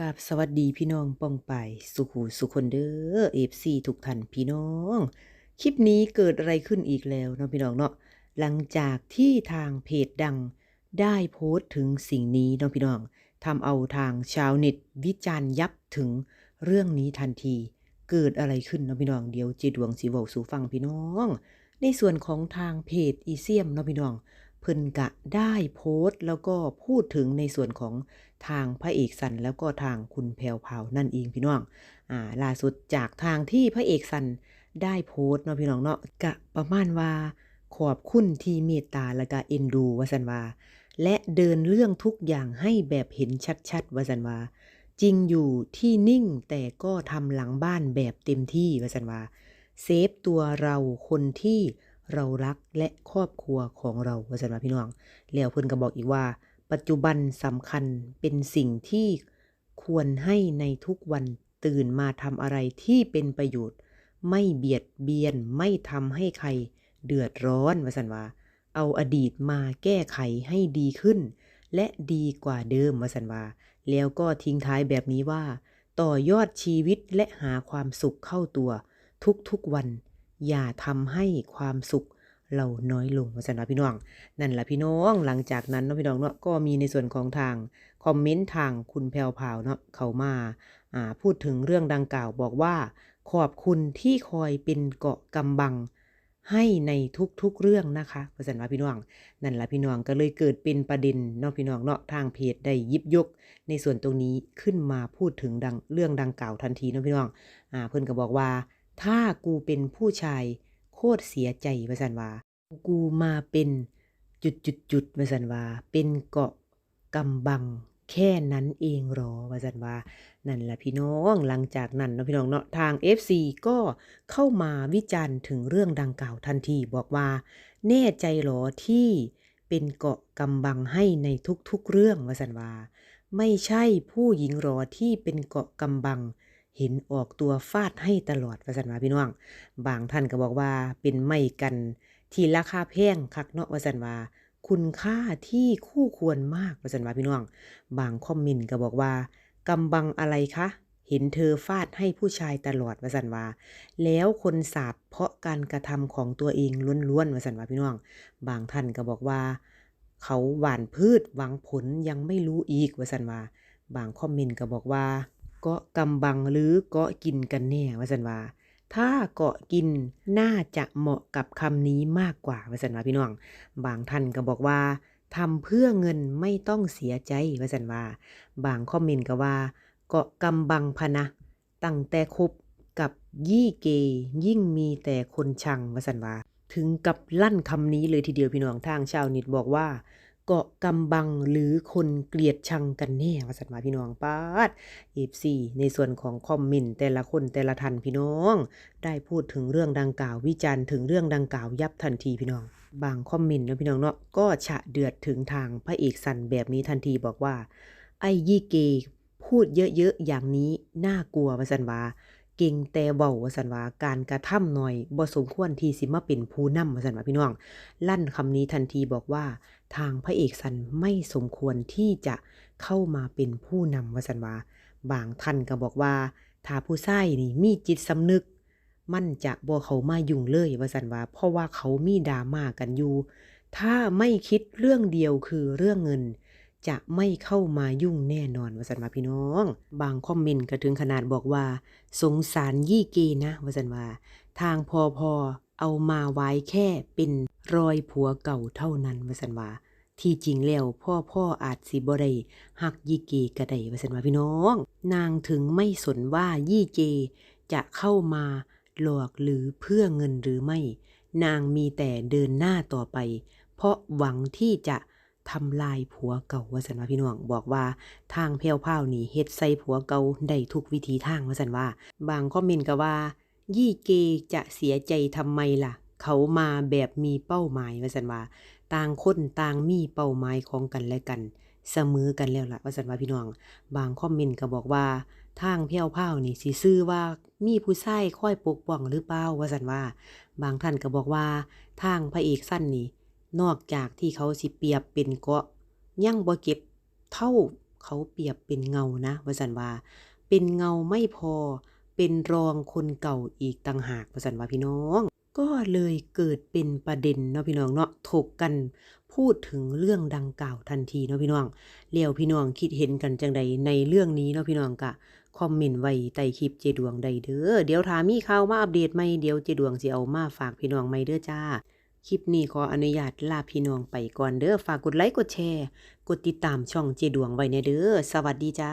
กับสวัสดีพี่น้องป้องไป สุขูสุคนเด้อเอฟซีทุกท่านพี่น้อง คลิปนี้เกิดอะไรขึ้นอีกแล้วเนาะพี่น้องเนาะหลังจากที่ทางเพจดังได้โพสต์ถึงสิ่งนี้เนาะพี่น้องทำเอาทางชาวเน็ตวิจารณ์ยับถึงเรื่องนี้ทันที เกิดอะไรขึ้นเนาะพี่น้องเดี๋ยวเจดวงสีเวาสู่ฟังพี่น้อง ในส่วนของทางเพจอีเซียมเนาะพี่น้อง เพิ่นกะได้โพสต์ แล้วก็พูดถึงในส่วนของทางพระเอกสันแล้วก็ทางคุณแพวพรานั่นเองพี่น้องอ่าล่าสุดจากทางที่พระเอกสันได้โพสต์เนาะพี่น้องเนาะกะประมาณว่าขอบคุณที่เมตตาและก็เอ็นดูวาสันวาและเดินเรื่องทุกอย่างให้แบบเห็นชัดๆวาสันวาจริงอยู่ที่นิ่งแต่ก็ทำหลังบ้านแบบเต็มที่วาสันวาเซฟตัวเราคนที่ เรารักและครอบครัวของเราว่าสันว่าพี่น้อง แล้วเพิ่อนก็บอกอีกว่า ปัจจุบันสำคัญเป็นสิ่งที่ควรให้ในทุกวันตื่นมาทำอะไรที่เป็นประโยชน์ ไม่เบียดเบียนไม่ทำให้ใครเดือดร้อนว่าสันว่า เอาอดีตมาแก้ไขให้ดีขึ้น และดีกว่าเดิมว่าสันว่า แล้วก็ทิ้งท้ายแบบนี้ว่า ต่อยอดชีวิตและหาความสุขเข้าตัว ทุกๆวัน อย่าทำให้ความสุขเราน้อยลงว่าสันว่าพี่น้อง นั่นแหละพี่น้อง หลังจากนั้นเนาะพี่น้องเนาะก็มีในส่วนของทางคอมเมนต์ทางคุณแพรวพาวเนาะเขามาอ่าพูดถึงเรื่องดังกล่าวบอกว่า ขอบคุณที่คอยเป็นเกาะกำบังให้ในทุกๆเรื่องนะคะเพราะฉะนั้นว่าพี่น้อง นั่นแหละพี่น้องก็เลยเกิดเป็นประเด็นเนาะพี่น้องเนาะทางเพจได้ยิบยก ในส่วนตรงนี้ขึ้นมาพูดถึงดังเรื่องดังกล่าวทันทีเนาะพี่น้องอ่าเพิ่อนก็บอกว่า ถ้ากูเป็นผู้ชาย โคตรเสียใจวาซั่นว่ากูมาเป็นจุดจุดจุดๆวาสันว่าเป็นเกาะกำบังแค่นั้นเองหรอว่าสันว่า นั่นแหละพี่น้องหลังจากนั้นนะพี่น้องเนาะทาง FC ก็เข้ามาวิจารณ์ถึงเรื่องดังกล่าวทันทีบอกว่า แน่ใจหรอที่เป็นเกาะกำบังให้ในทุกๆเรื่องว่าสันว่า ไม่ใช่ผู้หญิงหรอที่เป็นเกาะกำบัง เห็นออกตัวฟาดให้ตลอดว่าสันว่าพี่น้อง บางท่านก็บอกว่าเป็นไม่กันที่ราคาแพงคักเนาะว่าสันว่าคุณค่าที่คู่ควรมากว่าสันว่าพี่น้อง บางคอมเมนก็บอกว่ากำบังอะไรคะเห็นเธอฟาดให้ผู้ชายตลอดวสันวา แล้วคนสาบเพราะการกระทำของตัวเองล้วนๆวสันวาพี่น้อง บางท่านก็บอกว่า เขาหว่านพืชหวังผลยังไม่รู้อีกวสันวา บางคอมเมนต์ก็บอกว่า เกาะกำบังหรือเกาะกินกันแน่ว่าสันว่า ถ้าเกาะกินน่าจะเหมาะกับคำนี้มากกว่าว่าสันว่าพี่น้อง บางท่านก็บอกว่าทำเพื่อเงินไม่ต้องเสียใจว่าสันว่า บางคอมเมนต์ก็ว่า เกาะกำบังพนะ ตั้งแต่คบกับยี่เกยิ่งมีแต่คนชังว่าสันว่า ถึงกับลั่นคำนี้เลยทีเดียวพี่น้องทางชาวน็ตบอกว่า กาะกำบังหรือคนเกลียดชังกันแน่ว่าสันว่าพี่น้องปาด F4 ในส่วนของคอมเมนต์แต่ละคนแต่ละท่านพี่น้อง ได้พูดถึงเรื่องดังกล่าววิจารณ์ถึงเรื่องดังกล่าวยับทันทีพี่น้องบางคอมเมนต์เนาะพี่น้องเนาะก็ฉะเดือดถึงทางพระเอกสันแบบนี้ทันทีบอกว่า ไอ้ยี่เกพูดเยอะๆอย่างนี้น่ากลัววาสันวา เก่งแต่เบาว่าสันว่าการกระทำหน่อยบ่สมควรที่สิมาเป็นผู้นำวสันว่าพี่น้อง ลั่นคำนี้ทันทีบอกว่า ทางพระเอกสันไม่สมควรที่จะเข้ามาเป็นผู้นำวสันว่าบางท่านก็บอกว่าถ้าผู้ชายนี่มีจิตสำนึก มันจะบ่เขามายุ่งเลยวสันว่า เพราะว่าเขามีดราม่ากันอยู่ ถ้าไม่คิดเรื่องเดียวคือเรื่องเงิน จะไม่เข้ามายุ่งแน่นอนวสันว่าพี่น้อง บางคอมเมนต์ก็ถึงขนาดบอกว่า สงสารยี่เกนะวสันว่า ทางพอพอเอามาไว้แค่เป็นรอยผัวเก่าเท่านั้นวสันว่า ที่จริงแล้วพ่อพ่ออาจสิบได้หักยี่เกก็ไดวสันว่าพี่น้อง นางถึงไม่สนว่ายี่เกจะเข้ามาหลอกหรือเพื่อเงินหรือไม่ นางมีแต่เดินหน้าต่อไป เพราะหวังที่จะ ทำลายผัวเก่าว่าสันว่าพี่น้องบอกว่าทางแพ้วพราวนี่เฮ็ดใส่ผัวเก่าได้ทุกวิธีทางว่าสันว่า บางคอมเมนต์ก็ว่า ยี่เกจะเสียใจทำไมล่ะ เขามาแบบมีเป้าหมายว่าสันว่า ต่างคนต่างมีเป้าหมายของกันและกัน เสมอกันแล้วล่ะว่าสันว่าพี่น้อง บางคอมเมนต์ก็บอกว่าทางเพียวพราวนี่สิซื้อว่ามีผู้ชายคอยปกป้องหรือเปล่าว่าสันว่า บางท่านก็บอกว่า ทางพระเอกสั้นนี่ นอกจากที่เขาสิเปรียบเป็นเกาะยังบ่เก็บเท่าเขาเปรียบเป็นเงานะวาสันว่า เป็นเงาไม่พอ เป็นรองคนเก่าอีกต่างหากวาสันว่าพี่น้อง ก็เลยเกิดเป็นประเด็นเนาะพี่น้องเนาะถกกันพูดถึงเรื่องดังกล่าวทันทีเนาะพี่น้องเลี้ยวพี่น้องคิดเห็นกันจังใดในเรื่องนี้เนาะพี่น้องกะคอมเมนต์ไว้ใต้คลิปเจดวงใดเด้อเดี๋ยวถามีข่าวมาอัปเดตใหมเดี๋ยวเจดวงสิเอามาฝากพี่น้องใหม่เด้อจ้า คลิปนี้ขออนุญาตลาพี่น้องไปก่อนเด้อฝากกดไลค์กดแชร์ กดติดตามช่องเจดวงไว้ในเด้อสวัสดีจ้า